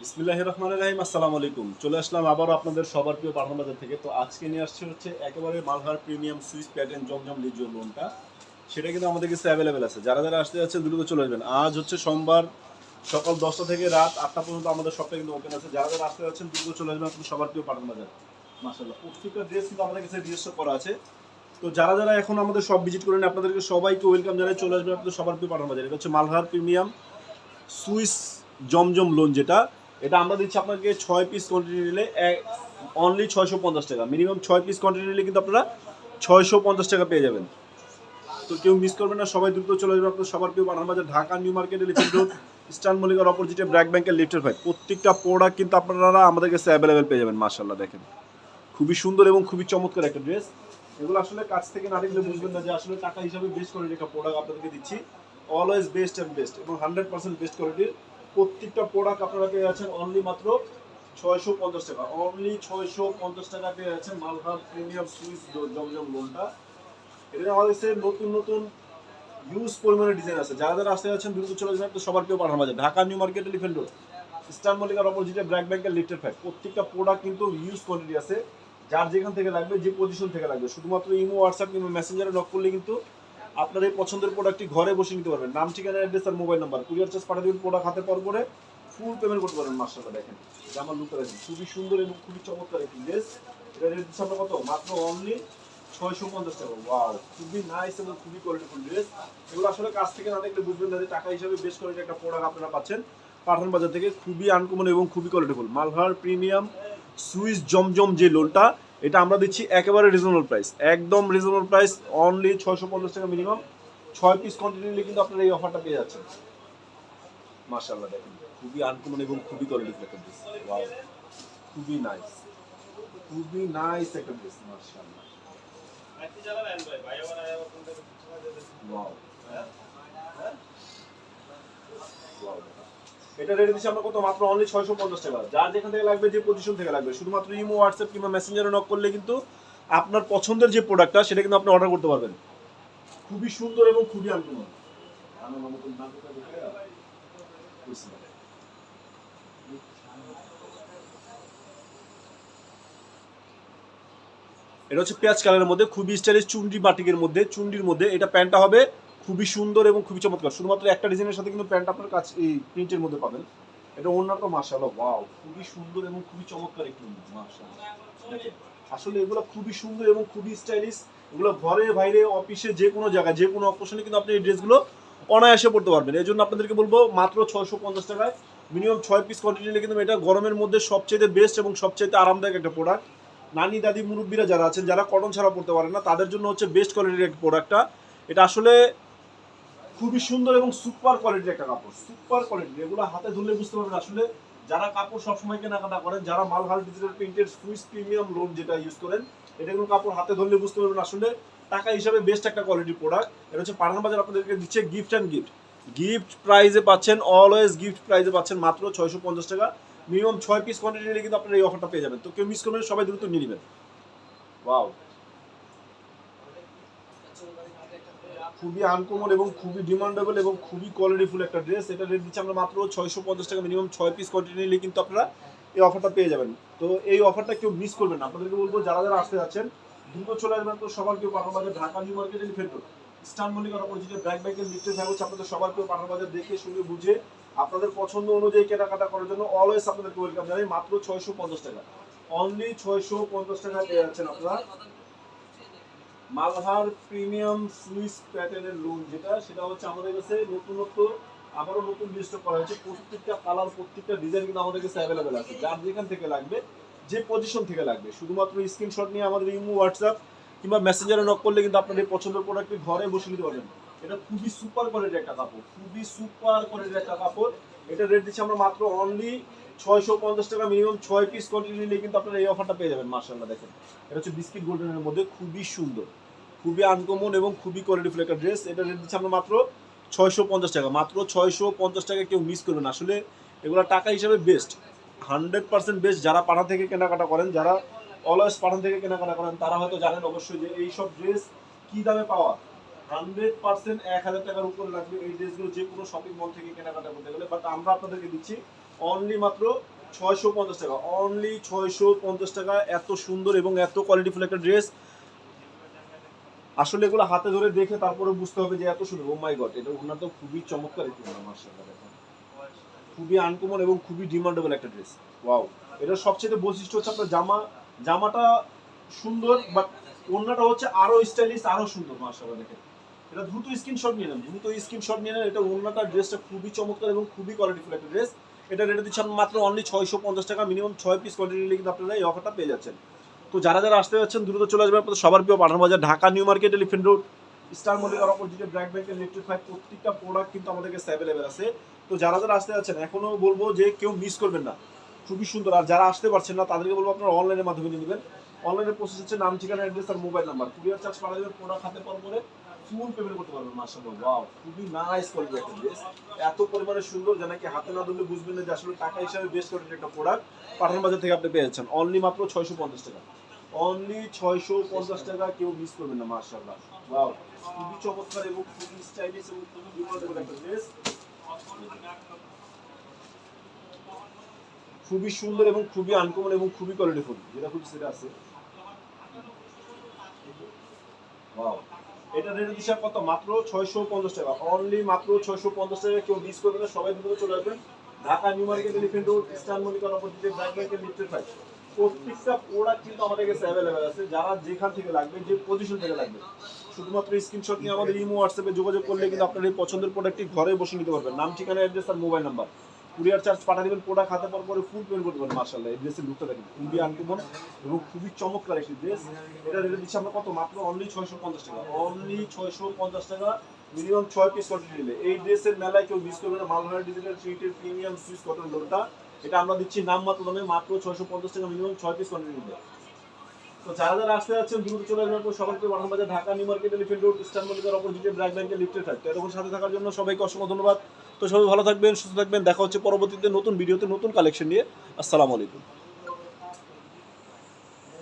বিসমিল্লাহ রহমান রাহিম, আসসালামু আলাইকুম। চলে আসলাম আবারও আপনাদের সবার প্রিয় বাজার থেকে। তো আজকে নিয়ে আসছে হচ্ছে একেবারে Malhar premium Swiss pattern Zamzam লিজিও লোনটা। সেটা কিন্তু আমাদের কাছে অ্যাভেলেবেল আছে। যারা যারা আসতে যাচ্ছেন, দ্রুত চলে আসবেন। আজ হচ্ছে সোমবার, সকাল দশটা থেকে রাত আটটা পর্যন্ত আমাদের সবটা কিন্তু ওপেন আছে। যারা যারা আসতে যাচ্ছেন, দ্রুত চলে আসবেন। আপনার সবার প্রিয় পাঠান বাজার মাসাল্লাহ প্রত্যেকটা ড্রেস কিন্তু আমাদের কাছে রেজিস্টার করা আছে। তো যারা যারা এখন আমাদের সব ভিজিট করেন, আপনাদেরকে সবাইকে ওয়েলকাম জানাই। চলে আসবেন, আপনাদের সবার প্রিয় পাঠান বাজার এটা হচ্ছে Malhar premium Swiss Zamzam lawn যেটা। এটা আমরা দিচ্ছি আপনাকে ছয় পিস কোয়ান্টিটি নিলে অনলি ছয়শো পঞ্চাশ টাকা। মিনিমাম ছয় পিস কোয়ান্টিটি নিলে কিন্তু আপনারা ছয়শো পঞ্চাশ টাকা পেয়ে যাবেন। তো কেউ মিস করবেন না, সবাই দ্রুত চলে যাবে। আপনার সবার প্রিয় বানান বাজার, ঢাকা, নিউ মার্কেটে লিফট রোড ইস্টার্ন মল্লিকার অপোজিটে ব্র্যাক ব্যাংকের লিফটের ভাই। প্রত্যেকটা প্রোডাক্ট কিন্তু আপনারা আমাদের কাছে অ্যাভেলেবেল পেয়ে যাবেন মার্শাল্লাহ দেখেন। খুবই সুন্দর এবং খুবই চমৎকার একটা ড্রেস এগুলো আসলে কাছ থেকে না দেখলে বুঝবেন না যে আসলে টাকা হিসাবে বেস্ট কোয়ালিটির একটা প্রোডাক্ট আপনাদেরকে দিচ্ছি। অলওয়েজ বেস্ট অ্যান্ড বেস্ট এবং হান্ড্রেড পার্সেন্ট বেস্ট কোয়ালিটির প্রত্যেকটা প্রোডাক্ট আপনারা পেয়ে যাচ্ছেন অনলি মাত্র ছয়শো পঞ্চাশ টাকা। অনলি ছয়শো পঞ্চাশ টাকা পেয়ে যাচ্ছেন মালহার প্রিমিয়াম সুইস জমজম লোনটা এটা আমাদের নতুন নতুন ইউজ পরিমাণে ডিজাইন আছে। যারা যারা আসতে যাচ্ছেন, দ্রুত চলে যাবেন তো সবার কেউ পাঠানো বাজার Dhaka New Market Elephant Road Eastern মল্লিকার অপোজিটে ব্র্যাক ব্যাংকের লিফটের ফাইভ প্রত্যেকটা প্রোডাক্ট কিন্তু ইউজ কোয়ান্টিটি আছে। যার যেখান থেকে লাগবে, যে পজিশন থেকে লাগবে। শুধুমাত্র ইমো হোয়াটসঅ্যাপ কিংবা মেসেঞ্জারে নক করলে কিন্তু আপনার এই পছন্দের প্রোডাক্টটি ঘরে বসে নিতে পারবেন। নাম, ঠিকানা অ্যাড্রেস আর মোবাইল নাম্বার কুরিয়ার চার্জ পাঠিয়ে দেবেন প্রোডাক্ট হাতে পরে ফুল পেমেন্ট করতে পারবেন মাস্টারটা দেখেন। জামার লুকটা দেখেন। খুবই সুন্দর এবং খুবই চমৎকার একটি ড্রেস এটা রেট দিচ্ছে কত? মাত্র অনলি ছয়শো পঞ্চাশ টাকা। খুবই নাইস খুবই এগুলো আসলে কাছ থেকে বুঝবেন টাকা হিসাবে বেশ একটা প্রোডাক্ট আপনারা পাচ্ছেন। বাজার থেকে খুবই আনকমন এবং খুবই কোয়ালিটিফুল প্রিমিয়াম জমজম যে লোনটা এটা আমরা দিচ্ছি একেবারে রিজনেবল প্রাইস একদম রিজনেবল প্রাইস অনলি ছয়শো পঞ্চাশ টাকা মিনিমাম ছয় পিস কিন্তু এই অফারটা পেয়ে যাচ্ছেন। দেখেন। খুবই আনকমন এবং খুবই কোয়ালিটিফুল খুবই নাইস খুবই নাইস একটা ড্রেস ওয়াও এটা রেট দিচ্ছি আমরা কত? মাত্র অনলি ছয়শো পঞ্চাশ টাকা। যার যেখান থেকে লাগবে, যে পজিশন থেকে লাগবে। শুধুমাত্র ইমো হোয়াটসঅ্যাপ কিংবা মেসেঞ্জারে নক করলে কিন্তু আপনার পছন্দের যে প্রোডাক্টটা সেটা কিন্তু আপনি অর্ডার করতে পারবেন। খুবই সুন্দর এবং খুবই আনকমন। এটা হচ্ছে পেঁয়াজ কালারের মধ্যে, খুবই স্টাইলিশ চুন্ডি বাটিকের মধ্যে চুন্ডির মধ্যে। এটা প্যান্টটা হবে খুবই সুন্দর এবং খুবই চমৎকার। শুধুমাত্র একটা ডিজাইনের সাথে কিন্তু প্যান্ট আপনার কাছে এই প্রিন্টের মধ্যে পাবেন। এটা অন্যটা মাশাআল্লাহ, ওয়াও, খুবই সুন্দর এবং খুবই চমৎকার একটি আসলে এগুলো খুবই সুন্দর এবং খুবই স্টাইলিশ এগুলো ঘরে, বাইরে, অফিসে যে কোনো জায়গায়, যে কোনো অকেশনে কিন্তু আপনি এই ড্রেসগুলো অনায়াসে পড়তে পারবেন। এই জন্য আপনাদেরকে বলব, মাত্র ছয়শো পঞ্চাশ টাকায় মিনিমাম ছয় পিস কোয়ান্টিটি নিলে কিন্তু এটা গরমের মধ্যে সবচেয়ে বেস্ট এবং সবচেয়ে আরামদায়ক একটা প্রোডাক্ট নানি দাদি মুরব্বীরা যারা আছেন, যারা কটন ছাড়া পড়তে পারেন না, তাদের জন্য হচ্ছে বেস্ট কোয়ালিটির একটা প্রোডাক্টটা এটা আসলে খুবই সুন্দর এবং সুপার কোয়ালিটির একটা কাপড় সুপার কোয়ালিটির এগুলো হাতে ধরলে বুঝতে পারবেন আসলে যারা কাপড় সবসময় কেনাকাটা করেন, যারা মালহার ডিজিটাল প্রিন্টের সুইস প্রিমিয়াম লোন যেটা ইউজ করেন, এটা কোনো কাপড় হাতে ধরলে বুঝতে পারবেন আসলে টাকা হিসাবে বেস্ট একটা কোয়ালিটির প্রোডাক্ট এটা হচ্ছে পাঠান বাজার আপনাদেরকে দিচ্ছে গিফট অ্যান্ড গিফট গিফট প্রাইজে পাচ্ছেন অলওয়েজ গিফট প্রাইজে পাচ্ছেন মাত্র ছয়শো পঞ্চাশ টাকা। মিনিমাম ছয় পিস কোয়ান্টিটি নিলে কিন্তু আপনারা এই অফারটা পেয়ে যাবেন। তো কেউ মিস করবেন সবাই দ্রুত নিয়ে নেবেন। ওয়াও খুবই আনকমন এবং খুবই ডিমান্ডেবল এবং খুবই কোয়ালিটিফুল একটা ড্রেস এটা রেট দিচ্ছি আমরা মাত্র ছয়শো পঞ্চাশ টাকা মিনিমাম ছয় পিস কোয়ান্টিটি নিলে কিন্তু আপনারা এই অফারটা পেয়ে যাবেন। তো এই অফারটা কেউ মিস করবেন না। আপনাদেরকে বলব, যারা যারা আসতে যাচ্ছেন, দ্রুত চলে আসবেন তো সবার কেউ বাজার, ঢাকা, নিউ মার্কেটে ফেরত স্টান মল্লিকার অপোজিটে ব্যাক ব্যাংকের লিফটে থাকবে হচ্ছে আপনাদের সবার কেউ বাজার দেখে, শুনে, বুঝে আপনাদের পছন্দ অনুযায়ী কেনাকাটা করার জন্য অলওয়েজ আপনাদেরকে ওয়েলকাম জানাই। মাত্র ছয়শো পঞ্চাশ টাকা। অনলি ছয়শো পঞ্চাশ টাকা পেয়ে যাচ্ছেন আপনারা। মালহার প্রিমিয়াম সুইস প্যাটার্নের লোন যেটা, সেটা হচ্ছে আমাদের কাছে নতুনত্ব, আবারও নতুন লিস্ট করা হয়েছে। প্রত্যেকটা কালার প্রত্যেকটা ডিজাইন কিন্তু আমাদের কাছে অ্যাভেলেবেল আছে। যার যেখান থেকে লাগবে, যে পজিশন থেকে লাগবে। শুধুমাত্র স্ক্রিনশট নিয়ে আমাদের ইমো হোয়াটসঅ্যাপ কিংবা মেসেঞ্জারে নক করলে কিন্তু আপনার এই পছন্দের প্রোডাক্টটি ঘরে বসে নিতে পারবেন। এটা খুবই সুপার কোয়ালিটির একটা কাপড়, খুবই সুপার কোয়ালিটির একটা কাপড়। এটা রেট দিচ্ছি আমরা মাত্র অনলি ছয়শো পঞ্চাশ টাকা মিনিমাম ছয় পিস কোয়ান্টিটি নিলে কিন্তু আপনারা এই অফারটা পেয়ে যাবেন মার্শাল্লাহ দেখেন। এটা হচ্ছে বিস্কিট গোল্ডেনের মধ্যে, খুবই সুন্দর, খুবই আনকমন এবং খুবই কোয়ালিটিফুল একটা ড্রেস এটা রেট দিচ্ছি আমরা মাত্র ছয়শো পঞ্চাশ টাকা, মাত্র ছয়শো পঞ্চাশ টাকা কেউ মিস করবেন। আসলে এগুলো টাকা হিসাবে বেস্ট হান্ড্রেড পার্সেন্ট বেস্ট যারা পাড়া থেকে কেনাকাটা করেন, যারা অলওয়েজ পাঠান থেকে কেনাকাটা করেন, তারা হয়তো জানেন অবশ্যই যে এই সব ড্রেস কি দামে পাওয়া? হান্ড্রেড পার্সেন্ট এক হাজার টাকার উপরে লাগবে এই ড্রেসগুলো যে কোনো শপিং মল থেকে কেনাকাটা করতে গেলে। বাট আমরা আপনাদেরকে দিচ্ছি অনলি মাত্র ছয়শো পঞ্চাশ টাকা। অনলি ছয়শো পঞ্চাশ টাকা, এত সুন্দর এবং এত কোয়ালিটিফুল একটা ড্রেস আসলে এগুলো হাতে ধরে দেখে তারপরে বুঝতে হবে যে এত সুন্দর। ও মাই গড এটা ওনার তো খুবই চমৎকার একটি ওনার মার্শাল্লাহ দেখেন। খুবই আনকমন এবং খুবই ডিমান্ডেবল একটা ড্রেস ওয়াও এটার সবচেয়ে বৈশিষ্ট্য হচ্ছে আপনার জামা জামাটা সুন্দর বাট ওড়নাটা হচ্ছে আরও স্টাইলিশ আরও সুন্দর মার্শাল্লাহ দেখেন। এটা দ্রুত স্ক্রিনশট নিয়ে নেন, দ্রুত স্ক্রিনশট নিয়ে নেন, এটা ওড়নাটা ড্রেসটা খুবই চমৎকার এবং খুবই কোয়ালিটিফুল একটা ড্রেস এটা রেটে দিচ্ছেন মাত্র অনলি ছয়শো পঞ্চাশ টাকা মিনিমাম ছয় পিস কোয়ান্টিটি কিন্তু আপনারা এই অফারটা পেয়ে যাচ্ছেন। তো যারা যারা আসতে যাচ্ছেন, দ্রুত চলে আসবেন আপনাদের সবার প্রিয় Pathan Bazar, Dhaka new market elephant road star মল্লিকার অপোজিটে ব্র্যাক ব্যাংকের ইলেকট্রিফাই প্রত্যেকটা প্রোডাক্ট কিন্তু আমাদের কাছে অ্যাভেলেবেল আছে। তো যারা যারা আসতে যাচ্ছেন, এখনও বলব যে কেউ মিস করবেন না। খুবই সুন্দর। আর যারা আসতে পারছেন না, তাদেরকে বলব আপনারা অনলাইনের মাধ্যমে নিয়ে নেবেন। অনলাইনের প্রসেস হচ্ছে নাম, ঠিকানা অ্যাড্রেস আর মোবাইল নাম্বার কুরিয়ার চার্জ পাঠা দেবেন প্রোডাক্ট হাতে পরে ফুল পেমেন্ট করতে পারবেন মাসাল্লাহ ওয়াও খুবই নাইস কোয়ালিটি একটা ড্রেস এত পরিমাণে সুন্দর যে নাকি হাতে না ধরলে বুঝবেন না যে আসলে টাকা হিসাবে বেস্ট কোয়ালিটির একটা প্রোডাক্ট পাঠান বাজার থেকে আপনি পেয়ে যাচ্ছেন। অনলি মাত্র ছয়শো পঞ্চাশ টাকা। অনলি ছয়শো পঞ্চাশ টাকা কেউ মিস করবেন না মার্শাল্লাহ ওয়াও খুবই চমৎকার এবং খুবই স্টাইলিশ এবং খুবই ডিমান্ডেবল একটা ড্রেস খুবই সুন্দর এবং খুবই আনকমন এবং খুবই কোয়ালিটিফুল যেটা খুব সেটা আছে। এটা রেট দিশা কত? মাত্র ছয়শো পঞ্চাশ টাকা। অনলি মাত্র ছয়শো পঞ্চাশ টাকা কেউ মিস করবে না। সবাই দ্রুত চলে আসবেন। Dhaka new market elephant road eastern মনিকার অপোজিটে ব্র্যাক ব্যাংকের লিফটেড ফাইভ প্রত্যেকটা প্রোডাক্ট কিন্তু আমাদের কাছে অ্যাভেলেবেল আছে। যারা যেখান থেকে লাগবে, যে পজিশন থেকে লাগবে। শুধুমাত্র স্ক্রিনশট নিয়ে আমাদের ইমো হোয়াটসঅ্যাপে যোগাযোগ করলে কিন্তু আপনার এই পছন্দের প্রোডাক্টটি ঘরে বসে নিতে পারবেন। নাম, ঠিকানা অ্যাড্রেস আর মোবাইল নাম্বার কুরিয়ার চার্জ পাঠা দেবেন প্রোডাক্ট হাতে পাওয়ার পরে ফুল পেমেন্ট করতে পারেন মার্শাল্লাহ এই ড্রেসের লুকটা দেখেন খুবই আনকমন এবং খুবই চমৎকার একটি ড্রেস এটা রেটে দিচ্ছি আমরা কত? মাত্র অনলি ছয়শো পঞ্চাশ টাকা। অনলি ছয়শো পঞ্চাশ টাকা মিনিমাম ছয় পিস কটন নিলে। এই ড্রেসের মেলায় কেউ মিস করবে না। মালহার ডিজিটাল সুইটের প্রিমিয়াম সুইস কটন লোনটা এটা আমরা দিচ্ছি নাম মাত্র দামে, মাত্র ছয়শো পঞ্চাশ টাকা মিনিমাম ছয় পিস কটন নিলে তো যারা যারা আসতে যাচ্ছেন, দ্রুত চলে আসবেন সকালকে বারো বাজার Dhaka new market, elephant road, eastern মল্লিকার অপোজিটে ব্র্যাক ব্যাংকের লিফটেড থাকতে এরকম সাথে থাকার জন্য সবাইকে অসংখ্য ধন্যবাদ। তো সবাই ভালো থাকবেন, সুস্থ থাকবেন। দেখা হচ্ছে পরবর্তীতে নতুন ভিডিওতে নতুন কালেকশন নিয়ে। আসসালামু আলাইকুম।